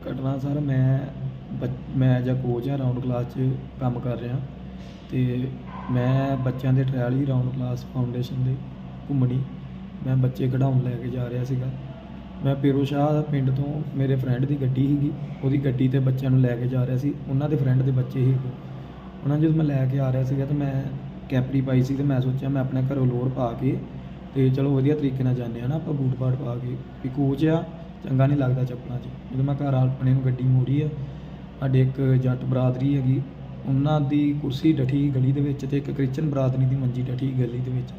ਘਟਨਾ ਸਰ ਮੈਂ ਮੈਂ ਜਾਂ ਕੋਚ ਹਾਂ ਰਾਉਂਡ ਕਲਾਸ 'ਚ ਕੰਮ ਕਰ ਰਿਹਾ। ਤੇ ਮੈਂ ਬੱਚਿਆਂ ਦੇ ਟ੍ਰਾਇਲ ਹੀ ਰਾਉਂਡ ਕਲਾਸ ਫਾਊਂਡੇਸ਼ਨ ਦੇ ਘੁੰਮਣੀ। ਮੈਂ ਬੱਚੇ ਕਢਾਉਣ ਲੈ ਕੇ ਜਾ ਰਿਹਾ ਸੀਗਾ। ਮੈਂ ਪੀਰੋ ਸ਼ਾਹ ਪਿੰਡ ਤੋਂ ਮੇਰੇ ਫਰੈਂਡ ਦੀ ਗੱਡੀ ਸੀਗੀ। ਉਹਦੀ ਗੱਡੀ ਤੇ ਬੱਚਿਆਂ ਨੂੰ ਲੈ ਕੇ ਜਾ ਰਿਹਾ ਸੀ। ਉਹਨਾਂ ਦੇ ਫਰੈਂਡ ਦੇ ਬੱਚੇ ਸੀ ਉਹਨਾਂ ਨੂੰ ਜਦੋਂ ਮੈਂ ਲੈ ਕੇ ਆ ਰਿਹਾ ਸੀਗਾ ਤਾਂ ਮੈਂ ਕੈਪਰੀ ਪਾਈ ਸੀ ਤੇ ਮੈਂ ਸੋਚਿਆ ਮੈਂ ਆਪਣੇ ਘਰੋਂ ਲੋਰ ਪਾ ਕੇ ਤੇ ਚਲੋ ਵਧੀਆ ਤਰੀਕੇ ਨਾਲ ਜਾਂਦੇ ਆ ਨਾ ਆਪਾਂ ਬੂਟ ਬਾਟ ਪਾ ਕੇ। ਵੀ ਕੋਚ ਆ, ਚੰਗਾ ਨਹੀਂ ਲੱਗਦਾ ਚੱਪਲਾਂ 'ਚ। ਜਦੋਂ ਮੈਂ ਘਰ ਆਪਣੇ ਨੂੰ ਗੱਡੀ ਮੋੜੀ ਆ, ਸਾਡੇ ਇੱਕ ਜੱਟ ਬਰਾਦਰੀ ਹੈਗੀ ਉਹਨਾਂ ਦੀ ਕੁਰਸੀ ਡਠੀ ਗਲੀ ਦੇ ਵਿੱਚ ਤੇ ਇੱਕ ਕ੍ਰਿਸਚਨ ਬਰਾਦਰੀ ਦੀ ਮੰਜੀ ਡਠੀ ਗਲੀ ਦੇ ਵਿੱਚ।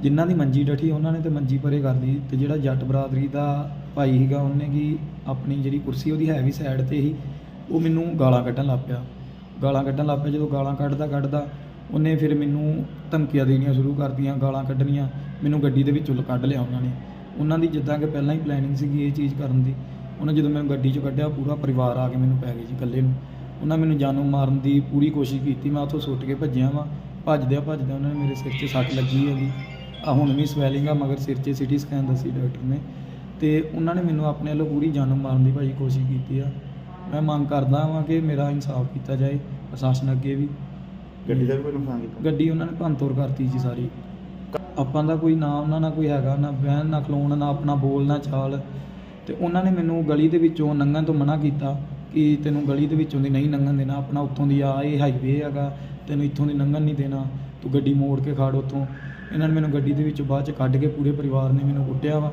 ਜਿਨ੍ਹਾਂ ਦੀ ਮੰਜੀ ਡਠੀ, ਉਹਨਾਂ ਨੇ ਤੇ ਮੰਜੀ ਪਰੇ ਕਰ ਲਈ ਤੇ ਜਿਹੜਾ ਜੱਟ ਬਰਾਦਰੀ ਦਾ ਭਾਈ ਸੀਗਾ, ਉਹਨੇ ਕੀ ਆਪਣੀ ਜਿਹੜੀ ਕੁਰਸੀ ਉਹਦੀ ਹੈ ਵੀ ਸਾਈਡ ਤੇ ਹੀ, ਉਹ ਮੈਨੂੰ ਗਾਲਾਂ ਕੱਢਣ ਲੱਗ ਪਿਆ। ਗਾਲਾਂ ਕੱਢਣ ਲੱਗ ਪਿਆ, ਜਦੋਂ ਗਾਲਾਂ ਕੱਢਦਾ ਕੱਢਦਾ ਉਹਨੇ ਫਿਰ ਮੈਨੂੰ ਧਮਕੀਆਂ ਦੇਣੀਆਂ ਸ਼ੁਰੂ ਕਰਤੀਆਂ, ਗਾਲਾਂ ਕੱਢਣੀਆਂ, ਮੈਨੂੰ ਗੱਡੀ ਦੇ ਵਿੱਚੋਂ ਕੱਢ ਲਿਆ ਉਹਨਾਂ ਨੇ। ਉਹਨਾਂ ਦੀ ਜਿੱਦਾਂ ਕਿ ਪਹਿਲਾਂ ਹੀ ਪਲੈਨਿੰਗ ਸੀਗੀ ਇਹ ਚੀਜ਼ ਕਰਨ ਦੀ। ਉਹਨਾਂ ਜਦੋਂ ਮੈਨੂੰ ਗੱਡੀ 'ਚੋਂ ਕੱਢਿਆ, ਪੂਰਾ ਪਰਿਵਾਰ ਆ ਕੇ ਮੈਨੂੰ ਪੈ ਗਈ ਜੀ ਇਕੱਲੇ ਨੂੰ। ਉਹਨਾਂ ਮੈਨੂੰ ਜਾਨੋਂ ਮਾਰਨ ਦੀ ਪੂਰੀ ਕੋਸ਼ਿਸ਼ ਕੀਤੀ ਮੈਂ ਉੱਥੋਂ ਸੁੱਟ ਕੇ ਭੱਜਿਆ ਵਾਂ। ਭੱਜਦਿਆਂ ਭੱਜਦਿਆਂ ਉਹਨਾਂ ਨੇ ਮੇਰੇ ਸਿਰ 'ਚ ਸੱਟ ਲੱਗੀ ਹੈਗੀ। ਆ ਹੁਣ ਵੀ ਸਵੈਲਿੰਗ ਆ ਮਗਰ ਸਿਰ 'ਚ ਸਿਟੀ ਸਕੈਨ ਦੱਸੀ ਡਾਕਟਰ ਨੇ। ਤੇ ਉਹਨਾਂ ਨੇ ਮੈਨੂੰ ਆਪਣੇ ਵੱਲੋਂ ਪੂਰੀ ਜਾਨੋਂ ਮਾਰਨ ਦੀ ਭਾਜੀ ਕੋਸ਼ਿਸ਼ ਕੀਤੀ ਆ। ਮੈਂ ਮੰਗ ਕਰਦਾ ਹਾਂ ਕਿ ਮੇਰਾ ਇਨਸਾਫ ਕੀਤਾ ਜਾਏ ਪ੍ਰਸ਼ਾਸਨ ਅੱਗੇ ਵੀ। ਗੱਡੀ ਦਾ ਵੀ ਕੋਈ ਨੁਕਸਾਨ ਕੀਤਾ? ਗੱਡੀ ਉਹਨਾਂ ਨੇ ਭੰਨਤੋੜ ਕਰਤੀ ਜੀ ਸਾਰੀ। ਆਪਾਂ ਦਾ ਕੋਈ ਨਾਮ ਨਾ ਨਾ ਕੋਈ ਹੈਗਾ ਨਾ ਬਹਿਣ ਨਾ ਖਲੋਣ ਨਾ ਆਪਣਾ ਬੋਲ ਨਾ ਚਾਲ। ਤੇ ਉਹਨਾਂ ਨੇ ਮੈਨੂੰ ਗਲੀ ਦੇ ਵਿੱਚੋਂ ਲੰਘਣ ਤੋਂ ਮਨਾ ਕੀਤਾ। ਕਿ ਤੈਨੂੰ ਗਲੀ ਦੇ ਵਿੱਚੋਂ ਦੀ ਨਹੀਂ ਲੰਘਣ ਦੇਣਾ ਆਪਣਾ ਉੱਥੋਂ ਦੀ ਆ ਇਹ ਹਾਈਵੇ ਹੈਗਾ ਤੈਨੂੰ ਇੱਥੋਂ ਦੀ ਲੰਘਣ ਨਹੀਂ ਦੇਣਾ ਤੂੰ ਗੱਡੀ ਮੋੜ ਕੇ ਖੜ ਉੱਥੋਂ। ਇਹਨਾਂ ਨੇ ਮੈਨੂੰ ਗੱਡੀ ਦੇ ਵਿੱਚੋਂ ਬਾਅਦ ਚ ਕੱਢ ਕੇ ਪੂਰੇ ਪਰਿਵਾਰ ਨੇ ਮੈਨੂੰ ਕੁੱਟਿਆ ਵਾ।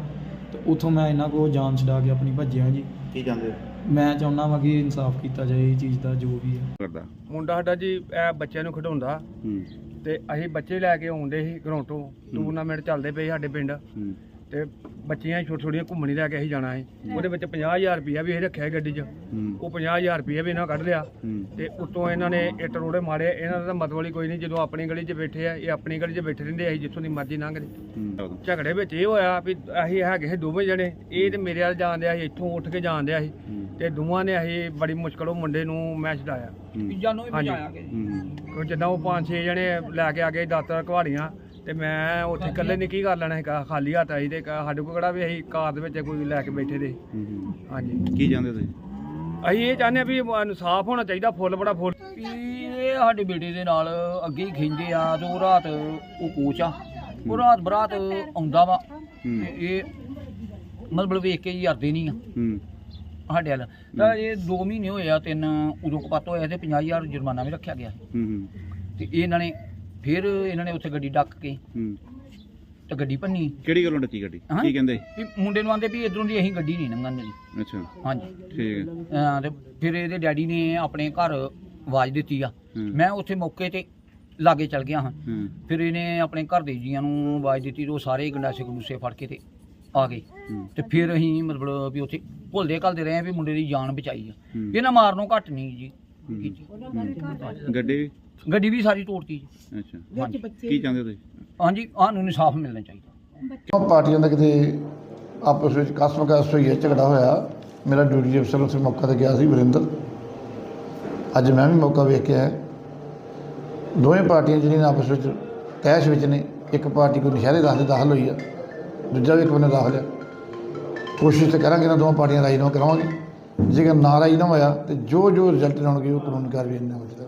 ਤੇ ਉੱਥੋਂ ਮੈਂ ਇਹਨਾਂ ਕੋਲ ਜਾਨ ਛਡਾ ਕੇ ਆਪਣੀ ਭੱਜਿਆ ਜੀ। ਕੀ ਜਾਂਦੇ ਮੈਂ ਚਾਹੁੰਦਾ ਵਾਂ ਕਿ ਇਨਸਾਫ ਕੀਤਾ ਜਾਏ ਇਹ ਚੀਜ਼ ਦਾ ਜੋ ਵੀ ਹੈ। ਕਰਦਾ। ਮੁੰਡਾ ਸਾਡਾ ਜੀ ਇਹ ਬੱਚਿਆਂ ਨੂੰ ਖਿਡਾਉਂਦਾ। ਹੂੰ। ਤੇ ਅਸੀਂ ਬੱਚੇ ਲੈ ਕੇ ਆਉਂਦੇ ਸੀ ਘਰੋਂ ਤੋਂ ਟੂਰਨਾਮੈਂਟ ਚੱਲਦੇ ਪਏ ਸਾਡੇ ਪਿੰਡ। ਹੂੰ। ਤੇ ਬੱਚੀਆਂ ਛੋਟੀਆਂ ਛੋਟੀਆਂ ਘੁੰਮਣੀ ਲੈ ਕੇ ਅਸੀਂ ਜਾਣਾ ਸੀ। ਉਹਦੇ ਵਿੱਚ 50000 ਰੁਪਇਆ ਵੀ ਇਹ ਰੱਖਿਆ ਸੀ ਗੱਡੀ 'ਚ। ਹੂੰ। ਉਹ 50000 ਰੁਪਇਆ ਵੀ ਇਹਨਾਂ ਕੱਢ ਲਿਆ। ਹੂੰ। ਤੇ ਉੱਤੋਂ ਇਹਨਾਂ ਨੇ ਇੱਟ ਰੋੜੇ ਮਾਰੇ। ਇਹਨਾਂ ਦਾ ਤਾਂ ਮਤਲਬ ਹੀ ਕੋਈ ਨਹੀਂ ਜਦੋਂ ਆਪਣੀ ਗਲੀ 'ਚ ਬੈਠੇ ਆ ਇਹ ਆਪਣੀ ਗਲੀ 'ਚ ਬੈਠੇ ਰਹਿੰਦੇ ਅਸੀਂ ਜਿੱਥੋਂ ਦੀ ਮਰਜ਼ੀ ਲੰਘਦੇ। ਹੂੰ। ਝਗੜੇ ਵਿੱਚ ਇਹ ਹੋਇਆ ਵੀ ਅਸੀਂ ਹੈਗੇ ਸੀ ਦੋਵੇਂ ਜਣੇ। ਇਹ ਤੇ ਮੇਰੇ ਵੱਲ ਜਾਂਦੇ ਸੀ ਇੱਥੋਂ ਉੱਠ ਕੇ ਜਾਂਦੇ ਹੂੰ। ਤੇ ਦੋਵਾਂ ਨੇ ਅਸੀਂ ਬੜੀ ਮੁਸ਼ਕਲ ਉਹ ਮੁੰਡੇ ਨੂੰ ਮੈਂ ਛਡਾਇਆ। ਹੂੰ। ਜਾਨੂੰ ਵੀ ਹੂੰ। ਉਹ ਜਿੱਦਾਂ ਉਹ ਪੰਜ ਛੇ ਜਣੇ ਲੈ ਕੇ ਆ ਗਏ ਦਾਤਰ ਘਵਾੜੀਆਂ। ਤੇ ਮੈਂ ਉੱਥੇ ਇਕੱਲੇ ਨੇ ਕੀ ਕਰ ਲੈਣਾ ਕਾ- ਖਾਲੀ ਹੱਥ ਆਈ ਤੇ ਸਾਡੇ ਕੋਲ ਕਿਹੜਾ ਵੀ ਅਸੀਂ ਕਾਰ ਦੇ ਵਿੱਚ ਕੋਈ ਲੈ ਕੇ ਬੈਠੇ ਦੇ ਹਾਂਜੀ। ਕੀ ਜਾਂਦੇ ਤੁਸੀਂ? ਅਸੀਂ ਇਹ ਚਾਹੁੰਦੇ ਆ ਵੀ ਇਨਸਾਫ ਹੋਣਾ ਚਾਹੀਦਾ ਫੁੱਲ ਬੜਾ ਫੁੱਲ। ਵੀ ਇਹ ਸਾਡੇ ਬੇਟੇ ਦੇ ਨਾਲ ਅੱਗੇ ਹੀ ਖਿੰਦੇ ਆ ਤੇ ਉਹ ਰਾਤ ਉਹ ਕੋਚ ਆ। ਉਹ ਰਾਤ ਬਰਾਤ ਆਉਂਦਾ ਵਾ। ਇਹ ਮਤਲਬ ਵੇਖ ਕੇ ਹੀ ਹਰਦੇ ਨਹੀਂ ਆ। ਸਾਡੇ ਵੱਲ। ਤਾਂ ਇਹ 2 ਮਹੀਨੇ ਹੋਏ ਆ ਤਿੰਨ ਉਦੋਂ ਕਪੱਤ ਹੋਇਆ ਤੇ 50000 ਜੁਰਮਾਨਾ ਵੀ ਰੱਖਿਆ ਗਿਆ। ਤੇ ਇਹ ਇਹਨਾਂ ਨੇ ਫਿਰ ਇਹਨਾਂ ਨੇ ਉੱਥੇ ਗੱਡੀ ਡੱਕ ਕੇ ਹੂੰ। ਤੇ ਗੱਡੀ ਭੰਨੀ। ਕਿਹੜੀ ਗੱਲੋਂ ਡੱਕੀ ਗੱਡੀ? ਹਾਂ। ਕੀ ਕਹਿੰਦੇ? ਵੀ ਮੁੰਡੇ ਨੂੰ ਆਂਦੇ ਵੀ ਇਧਰੋਂ ਦੀ ਅਸੀਂ ਗੱਡੀ ਨਹੀਂ ਲੰਘਣ ਦੇਣੀ। ਅੱਛਾ। ਹਾਂਜੀ। ਠੀਕ ਹੈ। ਅਹ ਤੇ ਫਿਰ ਇਹਦੇ ਡੈਡੀ ਨੇ ਆਪਣੇ ਘਰ ਆਵਾਜ਼ ਦਿੱਤੀ ਆ। ਹੂੰ। ਮੈਂ ਉੱਥੇ ਮੌਕੇ ਤੇ ਲਾਗੇ ਚਲ ਗਿਆ ਹਾਂ। ਹੂੰ। ਫਿਰ ਇਹਨੇ ਆਪਣੇ ਘਰ ਦੇ ਜੀਆਂ ਨੂੰ ਆਵਾਜ਼ ਦਿੱਤੀ ਤੇ ਉਹ ਸਾਰੇ ਗੰਡਾਸੇ ਗੰਡੂਸੇ ਫੜ ਕੇ ਤੇ ਆ ਗਏ। ਹੂੰ। ਤੇ ਫਿਰ ਅਸੀਂ ਮਤਲਬ ਵੀ ਉੱਥੇ ਭੁੱਲਦੇ ਘਲਦੇ ਰਹੇ ਵੀ ਮੁੰਡੇ ਦੀ ਜਾਨ ਬਚਾਈ ਆ। ਹੂੰ। ਇਹਨਾਂ ਮਾਰਨੋਂ ਘੱਟ ਨਹੀਂ ਜੀ। ਕੀਤੀ ਹੂੰ। ਗੱਡੀ ਵੀ? ਗੱਡੀ ਵੀ ਸਾਰੀ ਤੋੜਤੀ ਜੀ। ਅੱਛਾ। ਹਾਂਜੀ। ਕੀ ਚਾਹੁੰਦੇ ਤੁਸੀਂ? ਹਾਂਜੀ ਸਾਨੂੰ ਇਨਸਾਫ ਮਿਲਣਾ ਚਾਹੀਦਾ। ਉਹ ਪਾਰਟੀਆਂ ਦਾ ਕਿਤੇ ਆਪਸ ਵਿੱਚ ਕਸਮ ਕਸ ਹੋਈ ਹੈ ਝਗੜਾ ਹੋਇਆ। ਮੇਰਾ ਡਿਊਟੀ ਅਫਸਰ ਉੱਥੇ ਮੌਕਾ ਤੇ ਗਿਆ ਸੀ ਵਰਿੰਦਰ। ਅੱਜ ਮੈਂ ਵੀ ਮੌਕਾ ਵੇਖ ਕੇ ਆਇਆ ਦੋਵੇਂ ਪਾਰਟੀਆਂ ਜਿਹੜੀਆਂ ਆਪਸ ਵਿੱਚ ਤੈਸ਼ ਵਿੱਚ ਨੇ ਇੱਕ ਪਾਰਟੀ ਕੋਈ ਨਸ਼ਹਿਰੇ ਦਾਖਲ ਦਾਖਲ ਹੋਈ ਆ। ਦੂਜਾ ਵੀ ਇੱਕ ਬੰਨੇ ਦਾਖਲ ਆ। ਕੋਸ਼ਿਸ਼ ਤੇ ਕਰਾਂਗੇ ਨਾ ਦੋਵਾਂ ਪਾਰਟੀਆਂ ਰਾਜੀਨਾਮਾ ਕਰਾਵਾਂਗੇ ਜੇਕਰ ਨਾਰਾਜ਼ ਨਾ ਹੋਇਆ ਤੇ ਜੋ ਜੋ ਰਿਜ਼ਲਟ ਆਉਣਗੇ ਉਹ ਕਾਨੂੰਨੀ ਕਾਰਵਾਈ ਨਾਲ ਹੋਵੇਗਾ